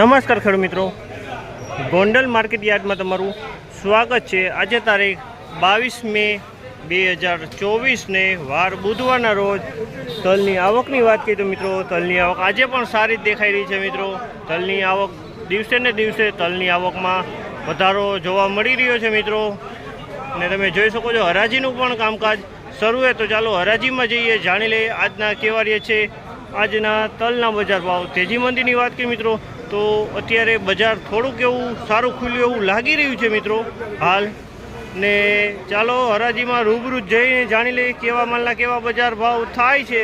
નમસ્કાર ખેડૂત મિત્રો. ગોંડલ માર્કેટ યાર્ડમાં તમારું સ્વાગત છે. આજે તારીખ બાવીસ મે બે હજાર ચોવીસને વાર બુધવારના રોજ તલની આવકની વાત કરીએ તો મિત્રો, તલની આવક આજે પણ સારી જ દેખાઈ રહી છે મિત્રો. તલની આવક દિવસે ને દિવસે તલની આવકમાં વધારો જોવા મળી રહ્યો છે મિત્રો. ને તમે જોઈ શકો છો, હરાજીનું પણ કામકાજ શરૂ હોય તો ચાલો હરાજીમાં જઈએ, જાણી લઈએ આજના કેવા રીએ છે આજના તલના બજાર ભાવ. તેજી મંદીની વાત કરીએ મિત્રો તો અત્યારે બજાર થોડુંક એવું સારું ખુલ્યું એવું લાગી રહ્યું છે મિત્રો. હાલ ને ચાલો હરાજીમાં રૂબરૂ જઈને જાણી લઈએ કેવા માલના કેવા બજાર ભાવ થાય છે.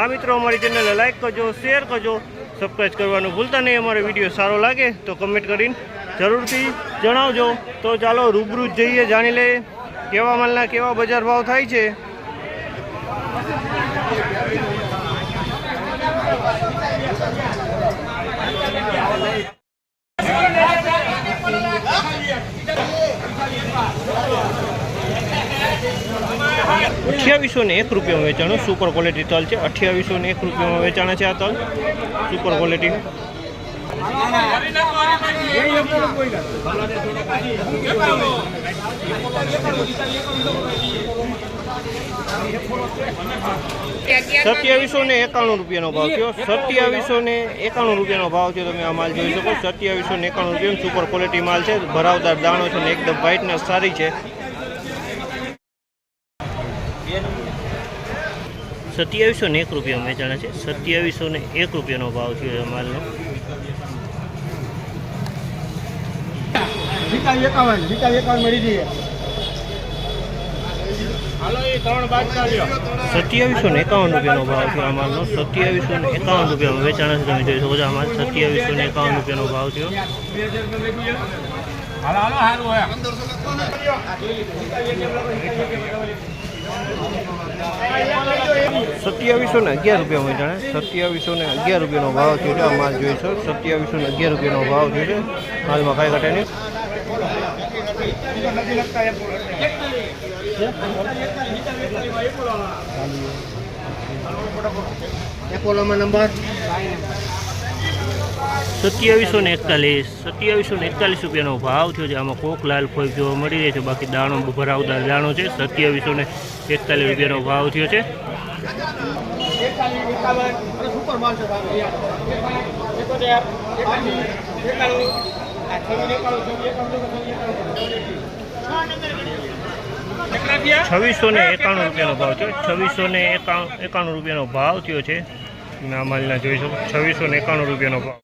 આ મિત્રો, અમારી ચેનલને લાઇક કરજો શેર કરજો સબસ્ક્રાઈબ કરવાનું ભૂલતા નહીં. અમારો વીડિયો સારો લાગે તો કમેન્ટ કરીને જરૂરથી જણાવજો. તો ચાલો રૂબરૂ જઈએ, જાણી લઈએ કેવા માલના કેવા બજાર ભાવ થાય છે. અઠ્યાવીસો ને એક રૂપિયામાં વેચાણું. સુપર ક્વોલિટી તલ છે. અઠ્યાવીસો ને એક રૂપિયામાં વેચાણ છે આ તલ. સુપર ક્વોલિટી સત્યાવીસો ને એકાણું રૂપિયાનો ભાવ થયો. સત્યાવીસો ને એકાણું રૂપિયાનો ભાવ થયો. તમે આ માલ જોઈ શકો. સત્યાવીસો ને એકાણું રૂપિયાનો સુપર ક્વોલિટી માલ છે. ભરાવદાર દાણો છે ને એકદમ વ્હાઇટનેસ સારી છે. સત્યાવીસો ને એક રૂપિયા વેચાણા છે. સત્યાવીસો ને એક રૂપિયાનો ભાવ થયો માલનો. એકાવન એકાવન મળી જઈએ. સત્યાવીસો ને એકાવન રૂપિયાનો ભાવ થયો આ માલનો. સત્યાવીસો ને એકાવન રૂપિયામાં વેચાણ છે તમે જોઈ શકો છો. માલ સત્યાવીસો ને એકાવન રૂપિયાનો ભાવ થયો. હોય. સત્યાવીસો ને અગિયાર રૂપિયા જાણે સત્યાવીસો ને અગિયાર રૂપિયાનો ભાવ થયો છે. આ માલ જોઈ સત્યાવીસો ને અગિયાર રૂપિયાનો ભાવ થયો છે. હાલમાં કાંઈ ઘટે નહીં. એપોલોમાં નંબર? સત્યાવીસો ને એકતાલીસ સત્યાવીસો ને એકતાલીસ રૂપિયાનો ભાવ થયો છે. આમાં કોક લાલ કોઈ જોવા મળી રહે છે. બાકી દાણો ભરાવદાર દાણો છે. સત્યાવીસો ને એકતાલીસ રૂપિયાનો ભાવ થયો છે. સુપર માલ છે. છવ્વીસો ને એકાણું રૂપિયાનો ભાવ છે છવ્વીસો ને એકાણું એકાણું રૂપિયાનો ભાવ થયો છે. આ માલના જોઈ શકો. છવ્વીસો ને એકાણું રૂપિયાનો ભાવ.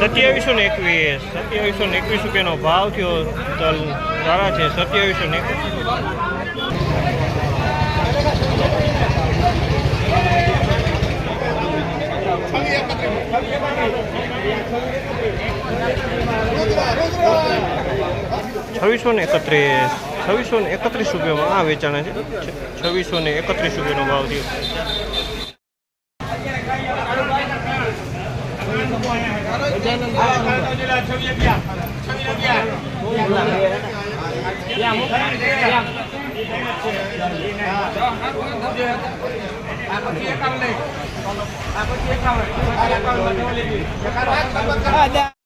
સત્યાવીસો ને એકવીસ. સત્યાવીસો ને એકવીસ રૂપિયાનો ભાવ થયો. તલ સારા છે સત્યાવીસો ને એકવીસ છવ્વીસો ને એકત્રીસ, છવ્વીસો ને એકત્રીસ રૂપિયામાં આ વેચાણા છે. છવ્વીસો ને એકત્રીસ રૂપિયાનો ભાવ થયો.